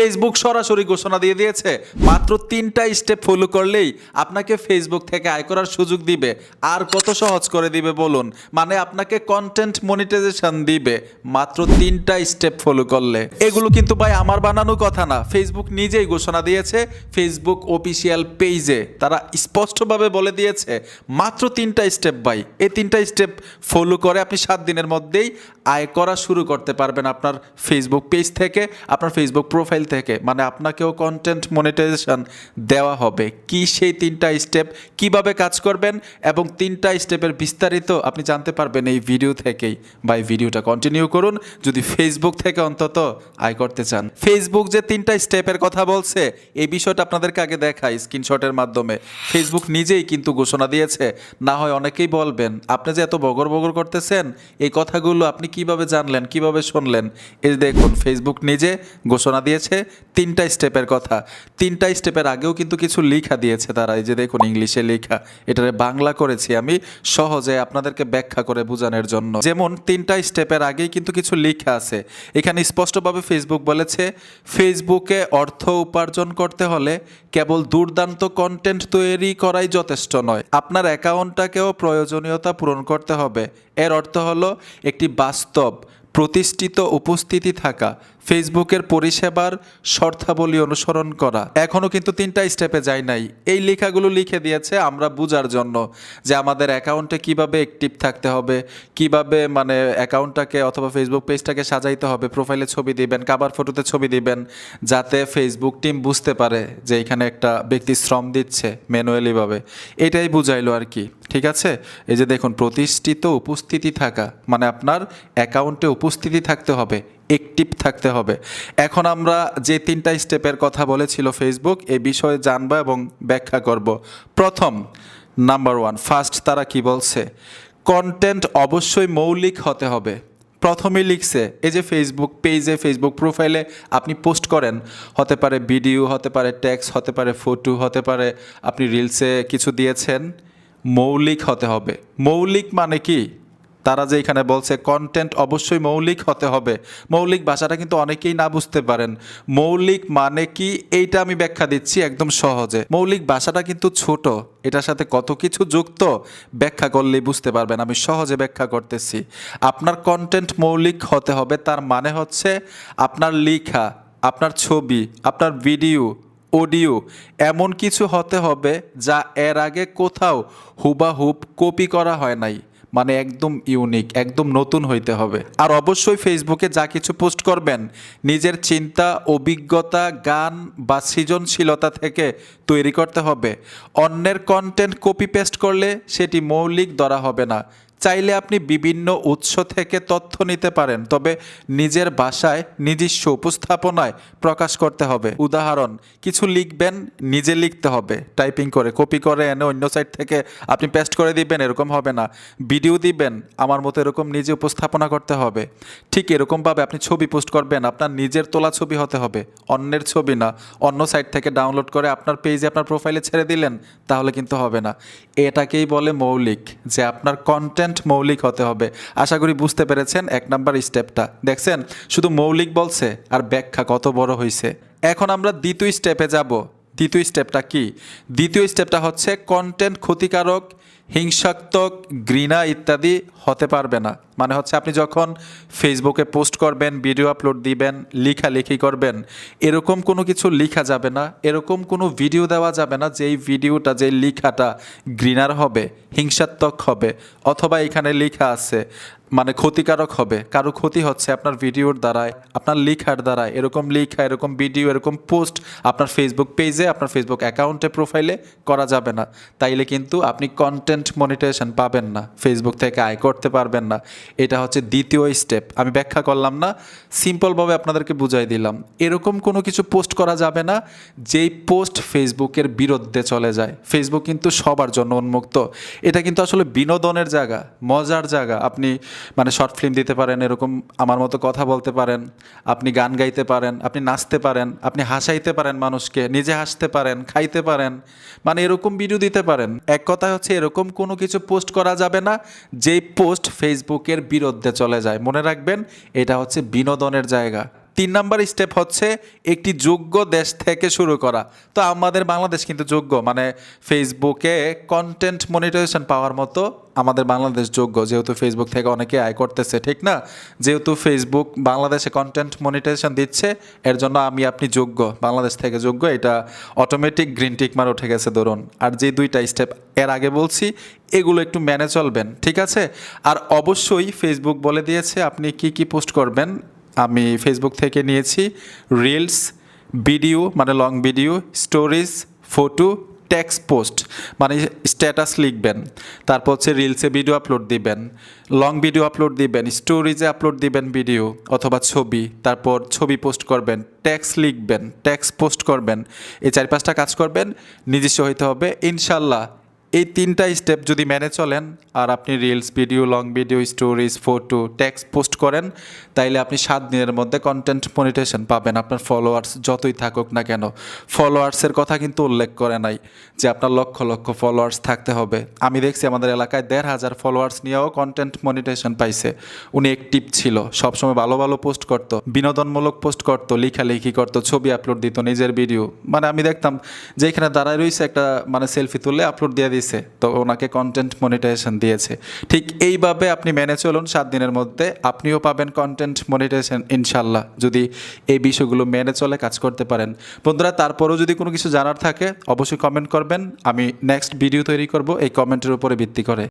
Facebook সরাসরি ঘোষণা দিয়ে দিয়েছে। মাত্র তিনটা স্টেপ ফলো করলেই আপনাকে ফেসবুক থেকে আয় করার সুযোগ দিবে। আর কত সহজ করে দিবে বলুন? মানে আপনাকে কন্টেন্ট মনিটাইজেশন দিবে। মাত্র তিনটা স্টেপ ফলো করলে। এগুলো কিন্তু ভাই আমার বানানো কথা না। ফেসবুক নিজেই ঘোষণা দিয়েছে। ফেসবুক অফিসিয়াল পেজে তারা স্পষ্টভাবে বলে দিয়েছে। মাত্র তিনটা স্টেপ ভাই। এই তিনটা স্টেপ ফলো করে আপনি সাত দিনের মধ্যেই আয় করা শুরু করতে পারবেন আপনার ফেসবুক পেজ থেকে। আপনার ফেসবুক প্রোফাইল থেকে মানে আপনাকেও কন্টেন্ট মনিটাইজেশন দেওয়া হবে। কি সেই তিনটা স্টেপ কীভাবে কাজ করবেন এবং তিনটা স্টেপের বিস্তারিত আপনি জানতে পারবেন এই ভিডিও থেকেই। বা এই ভিডিওটা কন্টিনিউ করুন, যদি ফেসবুক থেকে অন্তত আয় করতে চান। ফেসবুক যে তিনটা স্টেপের কথা বলছে, এই বিষয়টা আপনাদেরকে আগে দেখাই স্ক্রিনশটের মাধ্যমে। ফেসবুক নিজেই কিন্তু ঘোষণা দিয়েছে, না হয় অনেকেই বলবেন, আপনি যে এত বগর বগর করতেছেন, এই কথাগুলো আপনি কীভাবে জানলেন, কীভাবে শুনলেন? এই দেখুন ফেসবুক নিজে ঘোষণা দিয়েছে তিনটা স্টেপের কথা। তিনটা স্টেপের আগেও কিন্তু কিছু লেখা দিয়েছে তারা। এই যে দেখুন ইংলিশে লেখা, এটারে বাংলা করেছি আমি সহজে আপনাদেরকে ব্যাখ্যা করে বোঝানোর জন্য। যেমন তিনটা স্টেপের আগেই কিন্তু কিছু লেখা আছে। এখানে স্পষ্টভাবে ফেসবুক বলেছে ফেসবুকে অর্থ উপার্জন করতে হলে কেবল দুর্দান্ত কন্টেন্ট তৈরি করাই যথেষ্ট নয়। আপনার অ্যাকাউন্টটাকেও প্রয়োজনীয়তা পূরণ করতে হবে। এর অর্থ হলো একটি বাস্তব, প্রতিষ্ঠিত উপস্থিতি থাকা। ফেসবুকের পরিষেবার শর্তাবলী অনুসরণ করা। এখনও কিন্তু তিনটা স্টেপে যায় নাই। এই লেখাগুলো লিখে দিয়েছে আমরা বুঝার জন্য যে আমাদের অ্যাকাউন্টে কীভাবে অ্যাক্টিভ থাকতে হবে, কীভাবে মানে অ্যাকাউন্টটাকে অথবা ফেসবুক পেজটাকে সাজাইতে হবে প্রোফাইলে ছবি দিবেন কাবার ফটোতে ছবি দিবেন, যাতে ফেসবুক টিম বুঝতে পারে যে এখানে একটা ব্যক্তি শ্রম দিচ্ছে ম্যানুয়ালিভাবে এটাই বুঝাইলো আর কি। ঠিক আছে? এই যে দেখুন, প্রতিষ্ঠিত উপস্থিতি থাকা মানে আপনার অ্যাকাউন্টে উপস্থিতি থাকতে হবে অ্যাক্টিভ থাকতে হবে। এখন আমরা যে তিনটা স্টেপের কথা বলেছিল ফেসবুক এই বিষয়ে জানব এবং ব্যাখ্যা করব। প্রথম নাম্বার ওয়ান ফার্স্ট তারা কি বলছে? কন্টেন্ট অবশ্যই মৌলিক হতে হবে। প্রথমেই লিখছে, এই যে ফেসবুক পেজে ফেসবুক প্রোফাইলে আপনি পোস্ট করেন, হতে পারে ভিডিও হতে পারে ট্যাক্স হতে পারে ফটো হতে পারে আপনি রিলসে কিছু দিয়েছেন, মৌলিক হতে হবে। মৌলিক মানে কি? তারা যে এখানে বলছে কন্টেন্ট অবশ্যই মৌলিক হতে হবে। মৌলিক ভাষাটা কিন্তু অনেকেই না বুঝতে পারেন। মৌলিক মানে কি? এইটা আমি ব্যাখ্যা দিচ্ছি একদম সহজে। মৌলিক ভাষাটা কিন্তু ছোট। এটার সাথে কত কিছু যুক্ত? ব্যাখ্যা করলেই বুঝতে পারবেন। আমি সহজে ব্যাখ্যা করতেছি। আপনার কন্টেন্ট মৌলিক হতে হবে, তার মানে হচ্ছে আপনার লেখা, আপনার ছবি, আপনার ভিডিও, অডিও এমন কিছু হতে হবে যা এর আগে কোথাও হুবাহুব কপি করা হয় নাই। মানে একদম ইউনিক একদম নতুন হইতে হবে। আর অবশ্যই ফেসবুকে যা কিছু পোস্ট করবেন, নিজের চিন্তা, অভিজ্ঞতা, গান বা সৃজনশীলতা থেকে তৈরি করতে হবে। অন্যের কন্টেন্ট কপি পেস্ট করলে সেটি মৌলিক ধরা হবে না। চাইলে আপনি বিভিন্ন উৎস থেকে তথ্য নিতে পারেন, তবে নিজের ভাষায় নিজস্ব উপস্থাপনায় প্রকাশ করতে হবে। উদাহরণ, কিছু লিখবেন, নিজে লিখতে হবে। টাইপিং করে, কপি করে এনে অন্য সাইট থেকে আপনি পেস্ট করে দিবেন, এরকম হবে না। ভিডিও দিবেন, আমার মতো এরকম নিজে উপস্থাপনা করতে হবে। ঠিক এরকমভাবে আপনি ছবি পোস্ট করবেন, আপনার নিজের তোলা ছবি হতে হবে। অন্যের ছবি না, অন্য সাইট থেকে ডাউনলোড করে আপনার পেজে, আপনার প্রোফাইলে ছেড়ে দিলেন, তাহলে কিন্তু হবে না। এটাকেই বলে মৌলিক, যে আপনার কন্টেন্ট মৌলিক হতে হবে। আশা করি বুঝতে পেরেছেন এক নাম্বার স্টেপটা। দেখছেন, শুধু মৌলিক বলছে আর ব্যাখ্যা কত বড় হয়েছে এখন আমরা দ্বিতীয় স্টেপে যাব। দ্বিতীয় স্টেপটা কি? দ্বিতীয় স্টেপটা হচ্ছে কন্টেন্ট ক্ষতিকারক, হিংসাত্মক, ঘৃণা ইত্যাদি হতে পারবে না। মানে হচ্ছে আপনি যখন ফেসবুকে পোস্ট করবেন, ভিডিও আপলোড দিবেন, লেখালেখি করবেন, এরকম কোনো কিছু লেখা যাবে না, এরকম কোনো ভিডিও দেওয়া যাবে না যেই ভিডিওটা, যেই লেখাটা গ্রিনার হবে, হিংসাত্মক হবে, অথবা এখানে লেখা আছে মানে ক্ষতিকারক হবে। কারও ক্ষতি হচ্ছে আপনার ভিডিওর দ্বারায়, আপনার লেখার দ্বারা এরকম লেখা, এরকম ভিডিও এরকম পোস্ট আপনার ফেসবুক পেজে আপনার ফেসবুক অ্যাকাউন্টে প্রোফাইলে করা যাবে না। তাইলে কিন্তু আপনি কন্টেন্ট মনিটাইজেশন পাবেন না। ফেসবুক থেকে আয় করতে পারবেন না। এটা হচ্ছে দ্বিতীয় স্টেপ আমি ব্যাখ্যা করলাম না সিম্পলভাবে আপনাদেরকে বুঝাই দিলাম। এরকম কোনো কিছু পোস্ট করা যাবে না, যেই পোস্ট ফেসবুকের বিরুদ্ধে চলে যায়। ফেসবুক কিন্তু সবার জন্য উন্মুক্ত। এটা কিন্তু আসলে বিনোদনের জায়গা, মজার জায়গা। আপনি মানে শর্ট ফিল্ম দিতে পারেন, এরকম আমার মতো কথা বলতে পারেন, আপনি গান গাইতে পারেন, আপনি নাচতে পারেন, আপনি হাসাইতে পারেন মানুষকে, নিজে হাসতে পারেন, খাইতে পারেন মানে এরকম ভিডিও দিতে পারেন। এক কথা হচ্ছে এরকম কোনো কিছু পোস্ট করা যাবে না, যেই পোস্ট ফেসবুকের বিরুদ্ধে চলে যায়। মনে রাখবেন এটা হচ্ছে বিনোদনের জায়গা। তিন নাম্বার স্টেপ হচ্ছে একটি যোগ্য দেশ থেকে শুরু করা। তো আমাদের বাংলাদেশ কিন্তু যোগ্য মানে ফেসবুকে কন্টেন্ট মনিটাইজেশন পাওয়ার মতো আমাদের বাংলাদেশ যোগ্য। যেহেতু ফেসবুক থেকে অনেকে আয় করতেছে, ঠিক না? যেহেতু ফেসবুক বাংলাদেশে কন্টেন্ট মনিটাইজেশন দিচ্ছে, এর জন্য আমি, আপনি যোগ্য, বাংলাদেশ থেকে যোগ্য, এটা অটোমেটিক গ্রিন টিক মার উঠে গেছে, ধরুন। আর যে দুইটা স্টেপ এর আগে বলছি, এগুলো একটু মেনে চলবেন, ঠিক আছে? আর অবশ্যই ফেসবুক বলে দিয়েছে, আপনি কি কি পোস্ট করবেন আমি ফেসবুক থেকে নিয়েছি। রিলস ভিডিও মানে long video stories photo text post মানে স্ট্যাটাস লিখবেন। তারপর হচ্ছে রিলসে ভিডিও আপলোড দিবেন। লং ভিডিও আপলোড দিবেন স্টোরিজে আপলোড দিবেন ভিডিও অথবা ছবি। তারপর ছবি পোস্ট করবেন ট্যাক্স লিখবেন ট্যাক্স পোস্ট করবেন। এই চার পাঁচটা কাজ করবেন, নিজস্ব হইতে হবে। ইনশাল্লাহ এই তিনটা স্টেপ যদি মেনে চলেন আর আপনি reels video long video stories photo text post করেন, তাইলে আপনি সাত দিনের মধ্যে কন্টেন্ট মনিটেশন পাবেন। আপনার ফলোয়ার্স যতই থাকুক না কেন ফলোয়ার্সের কথা কিন্তু উল্লেখ করে নাই যে আপনার লক্ষ লক্ষ ফলোয়ার্স থাকতে হবে। আমি দেখছি আমাদের এলাকায় দেড় হাজার ফলোয়ার্স নিয়েও কন্টেন্ট মনিটেশন পাইছে। উনি অ্যাক্টিভ ছিল, সবসময় ভালো ভালো পোস্ট করতো, বিনোদনমূলক পোস্ট করতো, লেখালেখি করতো, ছবি আপলোড দিত নিজের ভিডিও মানে আমি দেখতাম যে এখানে দাঁড়ায় রয়েছে একটা মানে সেলফি তুলে আপলোড দিয়ে দিছে, তো ওনাকে কন্টেন্ট মনিটাইজেশন দিয়েছে। ঠিক এইভাবে আপনি মেনে চলুন, সাত দিনের মধ্যে আপনিও পাবেন কন্টেন্ট মনিটাইজেশন ইনশাল্লাহ। যদি এই বিষয়গুলো মেনে চলে, কাজ করতে পারেন। বন্ধুরা, তারপরেও যদি কোনো কিছু জানার থাকে, অবশ্যই কমেন্ট করবেন। আমি নেক্সট ভিডিও তৈরি করব, এই কমেন্টের উপরে ভিত্তি করে।